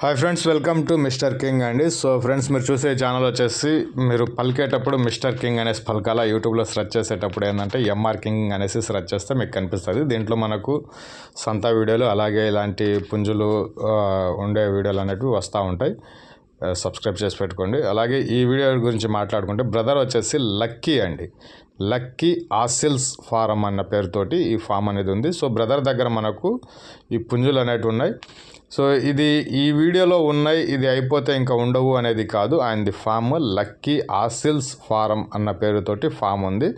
Hi friends welcome to mister king అండి. So friends మీరు చూసే ఛానల్ వచ్చేసి మీరు పలికేటప్పుడు మిస్టర్ కింగ్ అనేసి పలకాల? యూట్యూబ్లో సెర్చ్ చేసేటప్పుడు ఏంటంటే ఎంఆర్ కింగ్ అనేసి సెర్చ్ చేస్తే మీకు కనిపిస్తుంది. దీంట్లో మనకు సంత వీడియోలు అలాగే ఇలాంటి పుంజులు ఉండే వీడియోలు అనేటివి వస్తూ ఉంటాయి. సబ్స్క్రైబ్ చేసి పెట్టుకోండి. అలాగే ఈ వీడియో గురించి మాట్లాడుకుంటే బ్రదర్ వచ్చేసి లక్కీ అండి. లక్కీ ఆసిల్స్ ఫారం అన్న పేరుతోటి ఈ ఫామ్ అనేది ఉంది. సో బ్రదర్ దగ్గర మనకు ఈ పుంజులు అనేటివి ఉన్నాయి. సో ఇది ఈ వీడియోలో ఉన్నాయి. ఇది అయిపోతే ఇంకా ఉండవు అనేది కాదు. ఆయనది ఫామ్ లక్కీ ఆసిల్స్ ఫారం అన్న పేరుతోటి ఫామ్ ఉంది.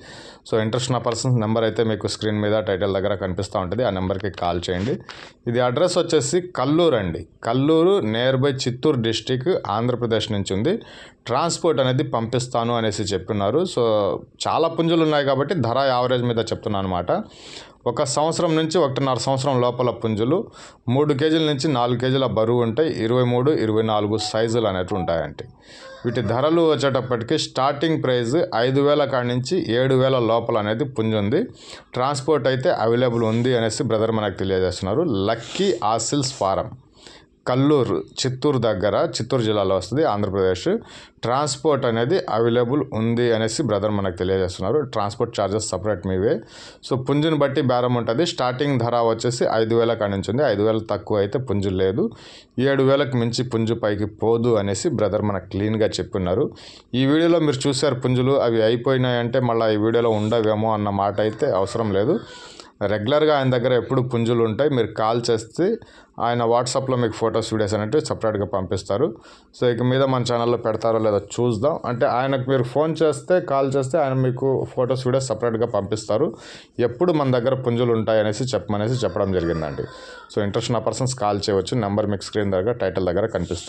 సో ఇంట్రెస్ట్ ఉన్న పర్సన్స్ నెంబర్ అయితే మీకు స్క్రీన్ మీద టైటిల్ దగ్గర కనిపిస్తూ ఉంటుంది. ఆ నెంబర్కి కాల్ చేయండి. ఇది అడ్రస్ వచ్చేసి కల్లూరు అండి. Kalluru near by Chittoor district Andhra Pradesh నుంచి ఉంది. ట్రాన్స్పోర్ట్ అనేది పంపిస్తాను అనేసి చెప్పున్నారు సో చాలా పుంజులు ఉన్నాయి కాబట్టి ధర యావరేజ్ మీద చెప్తున్నాను అనమాట ఒక సంవత్సరం నుంచి ఒకటిన్నర సంవత్సరం లోపల పుంజులు మూడు కేజీల నుంచి నాలుగు కేజీల బరువు ఉంటాయి ఇరవై మూడు ఇరవై నాలుగు సైజులు అనేవి ఉంటాయండి. వీటి ధరలు వచ్చేటప్పటికి స్టార్టింగ్ ప్రైస్ ఐదు వేల కాడి నుంచి ఏడు వేల లోపల అనేది పుంజు ఉంది. ట్రాన్స్పోర్ట్ అయితే అవైలబుల్ ఉంది అనేసి బ్రదర్ మనకు తెలియజేస్తున్నారు. Lucky Aseels farm. Kalluru Chittoor దగ్గర చిత్తూరు జిల్లాలో వస్తుంది ఆంధ్రప్రదేశ్. ట్రాన్స్పోర్ట్ అనేది అవైలబుల్ ఉంది అనేసి బ్రదర్ మనకు తెలియజేస్తున్నారు. ట్రాన్స్పోర్ట్ ఛార్జెస్ సపరేట్ మీవే. సో పుంజుని బట్టి బేరం ఉంటుంది. స్టార్టింగ్ ధర వచ్చేసి ఐదు వేల కాడి నుంచి ఉంది. ఐదు వేలు తక్కువ అయితే పుంజు లేదు. ఏడు వేలకు మించి పుంజు పైకి పోదు అనేసి బ్రదర్ మనకు క్లీన్గా చెప్పున్నారు. ఈ వీడియోలో మీరు చూసారు పుంజులు అవి అయిపోయినాయంటే మళ్ళీ ఈ వీడియోలో ఉండవేమో అన్న మాట అయితే అవసరం లేదు. రెగ్యులర్గా ఆయన దగ్గర ఎప్పుడు పుంజులు ఉంటాయి మీరు కాల్ చేస్తే ఆయన వాట్సాప్లో మీకు ఫొటోస్ వీడియోస్ అనేవి సపరేట్గా పంపిస్తారు. సో ఇక మీద మన ఛానల్లో పెడతారో లేదో చూద్దాం. అంటే ఆయనకు మీరు ఫోన్ చేస్తే కాల్ చేస్తే ఆయన మీకు ఫొటోస్ వీడియోస్ సపరేట్గా పంపిస్తారు. ఎప్పుడు మన దగ్గర పుంజులు ఉంటాయి అనేసి చెప్పమనేసి చెప్పడం జరిగిందండి. సో ఇంట్రెస్ట్ ఉన్న పర్సన్స్ కాల్ చేయవచ్చు. నెంబర్ మీకు స్క్రీన్ దగ్గర టైటిల్ దగ్గర కనిపిస్తుంది.